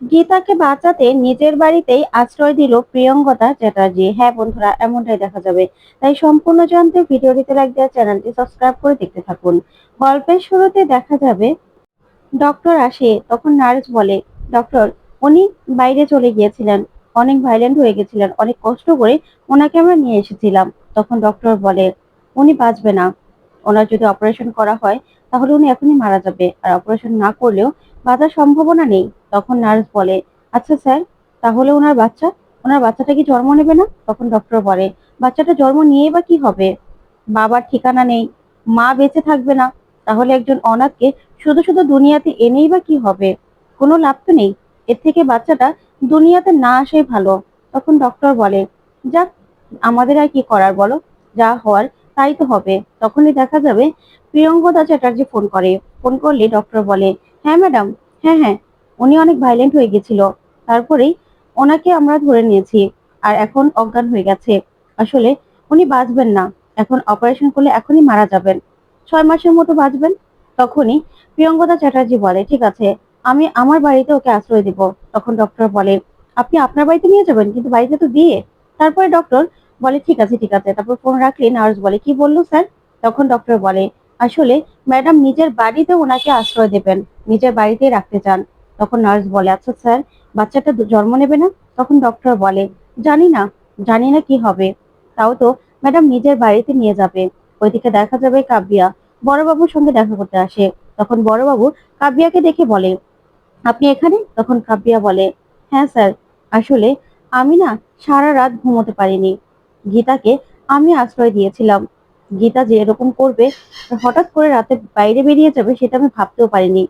গীতাকে বাঁচাতে নিজের বাড়িতেই আশ্রয় দিল প্রিয়ঙ্গদা চ্যাটার্জি। হ্যাঁ বন্ধুরা, এমনটাই দেখা যাবে। তাই সম্পূর্ণ জানতে ভিডিওটিতে লাইক দেওয়া চ্যানেলটি সাবস্ক্রাইব করে দেখতে থাকুন। গল্পের শুরুতে দেখা যাবে ডক্টর আসে, তখন নার্স বলে ডক্টর উনি বাইরে চলে গিয়েছিলেন। অনেক ভাইলেন্ট হয়ে গেছিলেন। অনেক কষ্ট করে ওনাকে আমরা নিয়ে এসেছিলাম। তখন ডক্টর বলে, উনি বাঁচবে না। ওনার যদি অপারেশন করা হয়, তাহলে উনি এখনই মারা যাবে। আর অপারেশন না করলেও বাঁচার সম্ভাবনা নেই। তখন নার্স বলে আচ্ছা স্যার, তাহলে ওনার বাচ্চা, ওনার বাচ্চাটা কি জন্ম নেবে না? তখন ডক্টর বলে, বাচ্চাটা জন্ম নিয়ে বা কি হবে? বাবার ঠিকানা নেই, মা বেঁচে থাকবে না, তাহলে একজন অনাথকে শুধু শুধু দুনিয়াতে এনেই বা কি হবে? কোনো লাভ তো নেই, এর থেকে বাচ্চাটা দুনিয়াতে না আসাই ভালো। তখন ডক্টর বলে, যাক, আমাদের আর কি করার বলো, যা হওয়ার তাই তো হবে। তখনই দেখা যাবে প্রিয়ঙ্গদা চ্যাটার্জি ফোন করে। ফোন করলে ডক্টর বলে হ্যাঁ ম্যাডাম হ্যাঁ হ্যাঁ উনি অনেক ভাইলেন্ট হয়ে গেছিল। তারপরেই ওনাকে আমরা ধরে নিয়েছি আর এখন অজ্ঞান হয়ে গেছে। আসলে উনি বাঁচবেন না। এখন অপারেশন করলে এখনই মারা যাবেন। ছয় মাসের মতো বাঁচবেন? তখনই প্রিয়ঙ্গদা চ্যাটার্জি বলে, ঠিক আছে, আমি আমার বাড়িতে ওকে আশ্রয় দিব। তখন ডক্টর বলে, আপনি আপনার বাড়িতে নিয়ে যাবেন? কিন্তু বাড়িতে তো বিয়ে তারপরে ডক্টর বলে, ঠিক আছে ঠিক আছে। তারপর ফোন রাখলে নার্স বলে, কি বলল স্যার তখন ডক্টর বলে, আসলে ম্যাডাম নিজের বাড়িতে ওনাকে আশ্রয় দেবেন। নিজের বাড়িতেই রাখতে চান। তখন নার্স বলে আচ্ছা স্যার, বাচ্চাটা জন্ম নেবে না? তখন ডক্টর বলে, জানি না জানি না কি হবে। তাও তো ম্যাডাম নিজের বাড়িতে নিয়ে যাবে। ওইদিকে দেখা যাবে কাব্যা বড়বাবুর সঙ্গে দেখা করতে আসে। তখন বড়বাবু কাব্যাকে দেখে বলে, আপনি এখানে? তখন কাব্যা বলে হ্যাঁ স্যার, আসলে আমি না সারা রাত ঘুমোতে পারিনি। গীতাকে আমি আশ্রয় দিয়েছিলাম। গীতা যে এরকম করবে, হঠাৎ করে রাতে বাইরে বেরিয়ে যাবে সেটা আমি ভাবতেও পারিনি।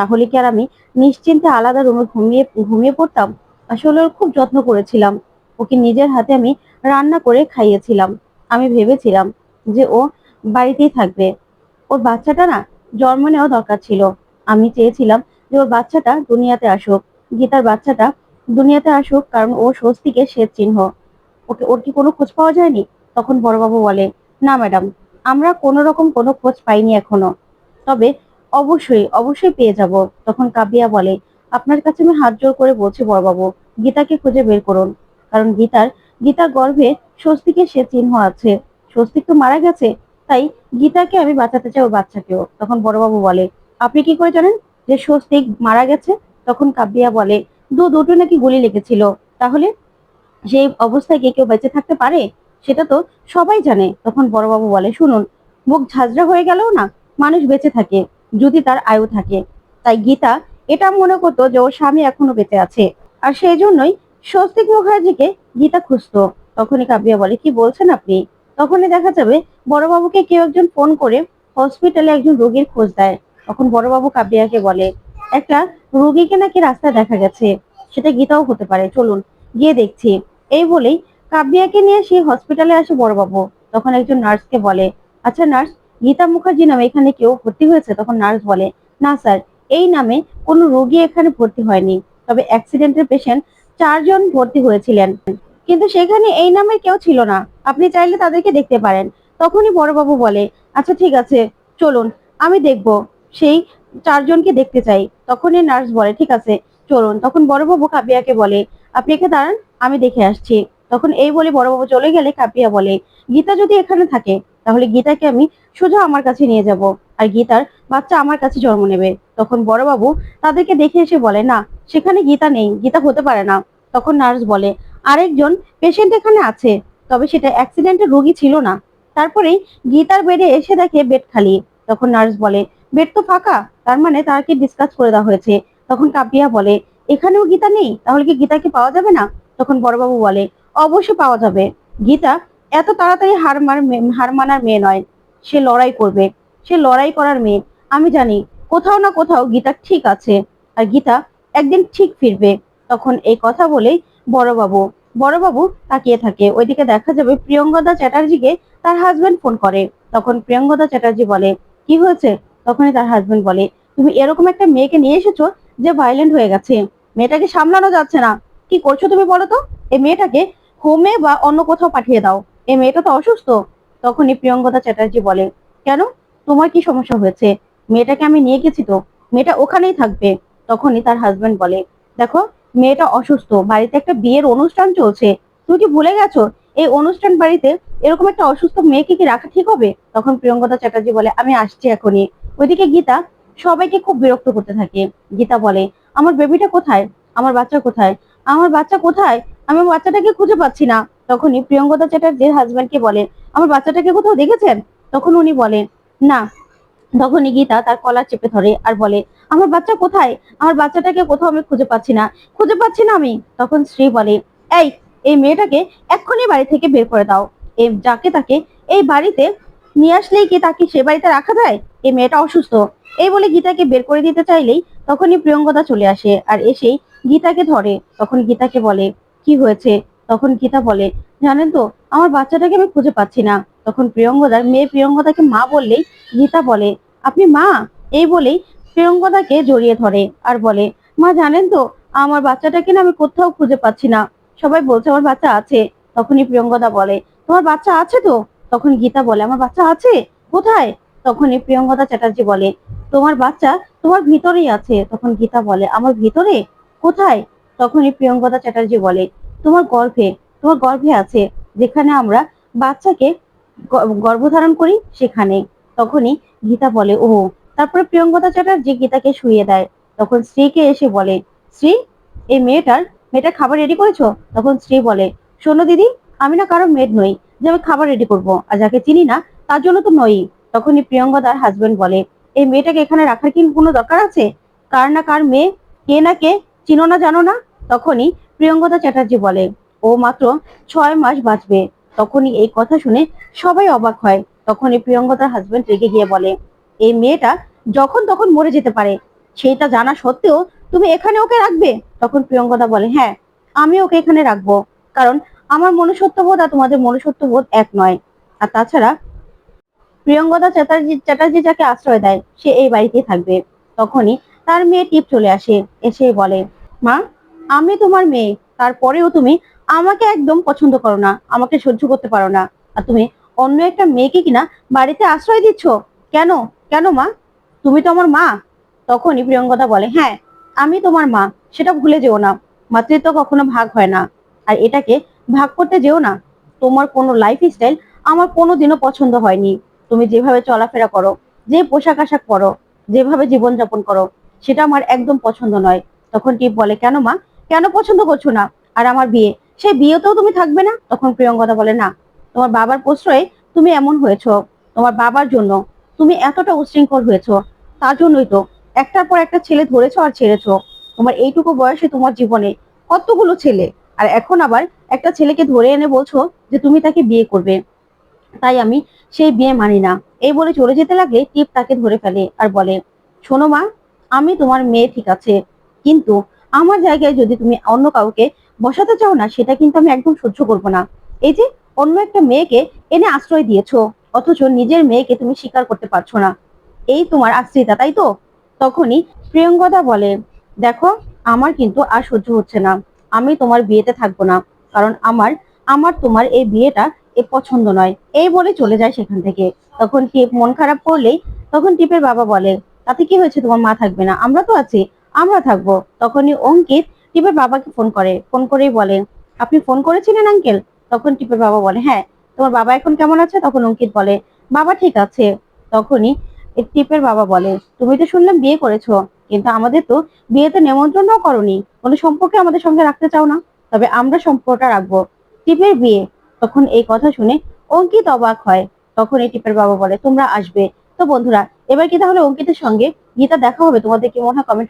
তাহলে কি আর আমি নিশ্চিন্তে আলাদা রুমে ঘুমিয়ে ঘুমিয়ে পড়তাম? আসলে ওর খুব যত্ন করেছিলাম। ওকে নিজের হাতে আমি রান্না করে খাইয়েছিলাম। আমি ভেবেছিলাম যে ও বাড়িতেই থাকবে। ওর বাচ্চাটা না জন্ম নেওয়া দরকার ছিল। আমি চেয়েছিলাম যে ওর বাচ্চাটা দুনিয়াতে আসুক। গীতার বাচ্চাটা দুনিয়াতে আসুক, কারণ ও স্বস্তিকে শেষ চিহ্ন। ওকে, ওর কি কোনো খোঁজ পাওয়া যায়নি? তখন বড়বাবু বলে, না ম্যাডাম, আমরা কোনো রকম কোনো খোঁজ পাইনি এখনও। তবে অবশ্যই অবশ্যই পেয়ে যাব। তখন কাবিয়া বলে, আপনার কাছে আমি হাত জোর করে বলছি বড়বাবু গীতাকে খুঁজে বের করুন। কারণ গীতার গীতার গর্ভে স্বস্তিকে সে চিহ্ন আছে। স্বস্তিক তো মারা গেছে, তাই গীতাকে আমি বাঁচাতে চাই ওর বাচ্চাকেও। তখন বড়বাবু বলে, আপনি কি করে জানেন যে স্বস্তিক মারা গেছে? তখন কাব্যিয়া বলে, দু, দুটো নাকি গুলি লেগেছিল। তাহলে সেই অবস্থায় কি কেউ বেঁচে থাকতে পারে, সেটা তো সবাই জানে। তখন বড়বাবু বলে, শুনুন, মুখ ঝাঁঝরা হয়ে গেলেও না, মানুষ বেঁচে থাকে। যদি তার আয়ু থাকে। তাই গীতা এটা মনে করতো যে ওর স্বামী এখনও বেঁচে আছে। আর সেই জন্যই স্বস্তিক মুখার্জিকে গীতা খুঁজতো। তখনই কাব্যা বলে, কি বলছেন আপনি? তখনই দেখা যাবে বড়বাবুকে কেউ একজন ফোন করে হসপিটালে একজন রোগীর খোঁজ দেয়। তখন বড়বাবু কাব্যাকে বলে, একটা রোগীকে নাকি রাস্তায় দেখা গেছে। সেটা গীতাও হতে পারে। চলুন, গিয়ে দেখছি। এই বলেই কাব্যাকে নিয়ে সেই হসপিটালে আসে বড়বাবু। তখন একজন নার্সকে বলে আচ্ছা নার্স গীতা মুখার্জি নামে এখানে কেউ ভর্তি হয়েছে? তখন নার্স বলে, না স্যার, এই নামে কোনো রোগী এখানে ভর্তি হয়নি। তবে অ্যাক্সিডেন্টের পেশেন্ট চারজন ভর্তি হয়েছিলেন। কিন্তু সেখানে এই নামের কেউ ছিল না। আপনি চাইলে তাদেরকে দেখতে পারেন। তখনই বড়বাবু বলে আচ্ছা ঠিক আছে, চলুন, আমি দেখব। সেই চারজনকে দেখতে চাই। তখনই নার্স বলে, ঠিক আছে, চলুন। তখন বড়বাবু কাবিয়াকে বলে, আপনি একে দাঁড়ান, আমি দেখে আসছি। তখন এই বলে বড়বাবু চলে গেলে কাপিয়া বলে, গীতা যদি এখানে থাকে তাহলে গীতাকে আমি সোজা আমার কাছে নিয়ে যাব। আর গীতার বাচ্চা আমার কাছে জন্ম নেবে। তখন বড়বাবু তাদেরকে দেখে এসে বলে, না, সেখানে গীতা নেই, গীতা হতে পারে না। তখন নার্স বলে, আরেকজন পেশেন্ট এখানে আছে। তবে সেটা অ্যাক্সিডেন্টের রোগী ছিল না। তারপরেই গীতার বেডে এসে দেখে বেড খালি। তখন নার্স বলে বেড তো ফাঁকা, তার মানে তাকে ডিসকাস করে দেওয়া হয়েছে। তখন কাপিয়া বলে, এখানেও গীতা নেই, তাহলে কি গীতাকে পাওয়া যাবে না? তখন বড়বাবু বলে, অবশ্যই পাওয়া যাবে। গীতা এত তাড়াতাড়ি হার মার হার মানার মেয়ে নয়। সে লড়াই করবে। সে লড়াই করার মেয়ে। আমি জানি কোথাও না কোথাও গীতা ঠিক আছে। আর গীতা একদিন ঠিক ফিরবে। তখন এই কথা বলেই বড়বাবু বড়বাবু তাকিয়ে থাকে। ওইদিকে দেখা যাবে প্রিয়ঙ্গদা চ্যাটার্জিকে তার হাজবেন্ড ফোন করে। তখন প্রিয়ঙ্গদা চ্যাটার্জি বলে, কি হয়েছে? তখনই তার হাজবেন্ড বলে, তুমি এরকম একটা মেয়েকে নিয়ে এসেছ যে ভাইলেন্ট হয়ে গেছে। মেয়েটাকে সামলানো যাচ্ছে না। কি করছ তুমি বলো তো? এই মেয়েটাকে হোমে বা অন্য কোথাও পাঠিয়ে দাও। এই মেয়েটা তো অসুস্থ। তখনই প্রিয়ঙ্গদা চ্যাটার্জি বলে, কেন? তোমার কি সমস্যা হয়েছে? মেয়েটাকে আমি নিয়ে গেছি তো? মেয়েটা ওখানেই থাকবে। তখনই তার হাজবেন্ড বলে, দেখো, মেয়েটা অসুস্থ, বাড়িতে একটা বিয়ের অনুষ্ঠান চলছে। তুমি কি ভুলে গেছো? এই অনুষ্ঠান বাড়িতে এরকম একটা অসুস্থ মেয়েকে কি রাখা ঠিক হবে? তখন প্রিয়ঙ্কদা চ্যাটার্জি বলে, আমি আসছি এখনই। ওইদিকে গীতা সবাইকে খুব বিরক্ত করতে থাকে। গীতা বলে, আমার বেবিটা কোথায়? আমার বাচ্চা কোথায়? আমার বাচ্চা কোথায়? আমি বাচ্চাটাকে খুঁজে পাচ্ছি না। তখনই প্রিয়ঙ্কদা চ্যাটার্জির হাজব্যান্ডকে বলে আমার বাচ্চাটাকে কোথাও দেখেছেন? তখন উনি বলেন, না। তখনই গীতা তার কলার চেপে ধরে আর বলে, আমার বাচ্চা কোথায়? আমার বাচ্চাটাকে কোথাও আমি খুঁজে পাচ্ছি না। খুঁজে পাচ্ছি না আমি। তখন স্ত্রী বলে, এই এই মেয়েটাকে এক্ষুনি বাড়ি থেকে বের করে দাও। এই যাকে তাকে এই বাড়িতে নিয়ে আসলেই কি তাকে সে বাড়িতে রাখা যায়? এই মেয়েটা অসুস্থ। এই বলে গীতাকে বের করে দিতে চাইলেই তখনই প্রিয়ঙ্গদা চলে আসে আর এসেই গীতাকে ধরে। তখন গীতাকে বলে, কি হয়েছে? তখন গীতা বলে, জানেন তো, আমার বাচ্চাটাকে আমি খুঁজে পাচ্ছি না। তখন প্রিয়ঙ্গদার, মেয়ে প্রিয়ঙ্গদাকে মা বললেই গীতা বলে, আপনি মা? এই বলেই প্রিয়ঙ্গদাকে জড়িয়ে ধরে আর বলে, মা, জানেন তো, আমার বাচ্চাটাকে না আমি কোথাও খুঁজে পাচ্ছি না। সবাই বলছে, আমার বাচ্চা আছে। তখনই প্রিয়ঙ্গদা বলে, তোমার বাচ্চা আছে তো? তখন গীতা বলে, আমার বাচ্চা আছে, কোথায়? তখনই প্রিয়ঙ্গদা চ্যাটার্জি বলে, তোমার বাচ্চা তোমার ভিতরেই আছে। তখন গীতা বলে, আমার ভিতরে? কোথায়? তখনই প্রিয়ঙ্গদা চ্যাটার্জি বলে তোমার গর্ভে তোমার গর্ভে আছে, যেখানে আমরা বাচ্চাকে গর্ভধারণ করি সেখানে। তখনই গীতা বলে ও তারপরে প্রিয়ঙ্গদা চ্যাটার্জি গীতাকে শুইয়ে দেয়। তখন স্ত্রীকে এসে বলে, স্ত্রী, এই মেয়েটার মেয়েটা খাবার রেডি করেছ? তখন স্ত্রী বলে, শোনো দিদি, আমি না কারও মেড নই, যে আমি খাবার রেডি করব, আর যাকে চিনি না, তার জন্য তো নই। তখনই প্রিয়ঙ্গদার হাজবেন্ড বলে, এই মেয়েটাকে এখানে রাখার কি কোনো দরকার আছে? কার না কার মেয়ে, কে না কে চিনো না জানো না? তখনই প্রিয়ঙ্গদা চ্যাটার্জি বলে, ও মাত্র ছয় মাস বাঁচবে। তখনই এই কথা শুনে সবাই অবাক হয়। তখনই প্রিয়ঙ্গদার হাজবেন্ড রেগে গিয়ে বলে, এই মেয়েটা যখন তখন মরে যেতে পারে। সেটা জানা সত্ত্বেও তুমি এখানে ওকে রাখবে? তখন প্রিয়ঙ্গদা বলে হ্যাঁ আমি ওকে এখানে রাখব। কারণ আমার মনুষ্যত্ববোধ আর তোমাদের মনুষ্যত্ববোধ এক নয়। আর তাছাড়া প্রিয়ঙ্গদা চ্যাটার্জি চ্যাটার্জি যাকে আশ্রয় দেয়, সে এই বাড়িতেই থাকবে। তখনই তার মেয়ে টিপ চলে আসে এসে বলে, মা আমি তোমার মেয়ে, তারপরেও তুমি আমাকে একদম পছন্দ করো না, আমাকে সহ্য করতে পারো না। আর তুমি অন্য একটা মেয়েকে কিনা বাড়িতে আশ্রয় দিচ্ছ? কেন? কেন মা? তুমি তো আমার মা। তখনই প্রিয়ঙ্গদা বলে হ্যাঁ আমি তোমার মা, সেটা ভুলে যেও না। মাতৃত্ব কখনো ভাগ হয় না। আর এটাকে ভাগ করতে যেও না। তোমার কোনো লাইফ স্টাইল আমার কোনোদিনও পছন্দ হয়নি। তুমি যেভাবে চলাফেরা করো, যে পোশাক আশাক পরো, যেভাবে জীবনযাপন করো, সেটা আমার একদম পছন্দ নয়। তখন টিপ বলে, কেন মা? কেন পছন্দ করছ না? আর আমার বিয়ে, সেই বিয়েতেও তুমি থাকবে না? তখন প্রিয়ঙ্গদা বলে, না, তোমার বাবার প্রশ্রয়ে তুমি এমন হয়েছো। তোমার বাবার জন্য তুমি এতটা উশৃঙ্খল হয়েছো। তার জন্যই তো একটার পর একটা ছেলে ধরেছো আর ছেড়েছো। তোমার এইটুকু বয়সে তোমার জীবনে কতগুলো ছেলে? আর এখন আবার একটা ছেলেকে ধরে এনে বলছো যে তুমি তাকে বিয়ে করবে। তাই আমি সেই বিয়ে মানি না। এই বলে চলে যেতে লাগলে টিপ তাকে ধরে ফেলে আর বলে, শোনো মা, আমি তোমার মেয়ে ঠিক আছে, কিন্তু আমার জায়গায় যদি তুমি অন্য কাউকে বসাতে চাও না, সেটা কিন্তু আমি একদম সহ্য করব না। এই যে, অন্য একটা মেয়েকে এনে আশ্রয় দিয়েছ, অথচ নিজের মেয়েকে তুমি স্বীকার করতে পারছ না। এই তোমার আশ্রিতা, তাই তো? তখনই প্রিয়ঙ্গদা বলে, দেখো, আমার কিন্তু আর সহ্য হচ্ছে না। আমি তোমার বিয়েতে থাকব না। কারণ আমার আমার তোমার এই বিয়েটা এ পছন্দ নয়। এই বলে চলে যায় সেখান থেকে। তখন টিপ মন খারাপ করলেই, তখন টিপের বাবা বলে, তাতে কি হয়েছে? তোমার মা থাকবে না। আমরা তো আছি। আমরা থাকব। তখনই অঙ্কিত টিপের বাবাকে ফোন করে। ফোন করেই বলে, আপনি ফোন করেছিলেন আঙ্কেল তখন টিপের বাবা বলে হ্যাঁ। তোমার বাবা এখন কেমন আছে? তখন অঙ্কিত বলে, বাবা ঠিক আছে। তখনই টিপের বাবা বলে, তুমি তো শুনলাম বিয়ে করেছ, কিন্তু আমাদের তো বিয়েতে নেমন্ত্রণও করনি। কোনো সম্পর্কে আমাদের সঙ্গে রাখতে চাও না? তবে আমরা সম্পর্কটা রাখব। টিপের বিয়ে। তখন এই কথা শুনে অঙ্কিত অবাক হয়। তখন এই টিপের বাবা বলে, তোমরা আসবে। তো বন্ধুরা, এবার কি তাহলে অঙ্কিতের সঙ্গে গীতা দেখা হবে? তোমাদের কি মনে হয় কমেন্ট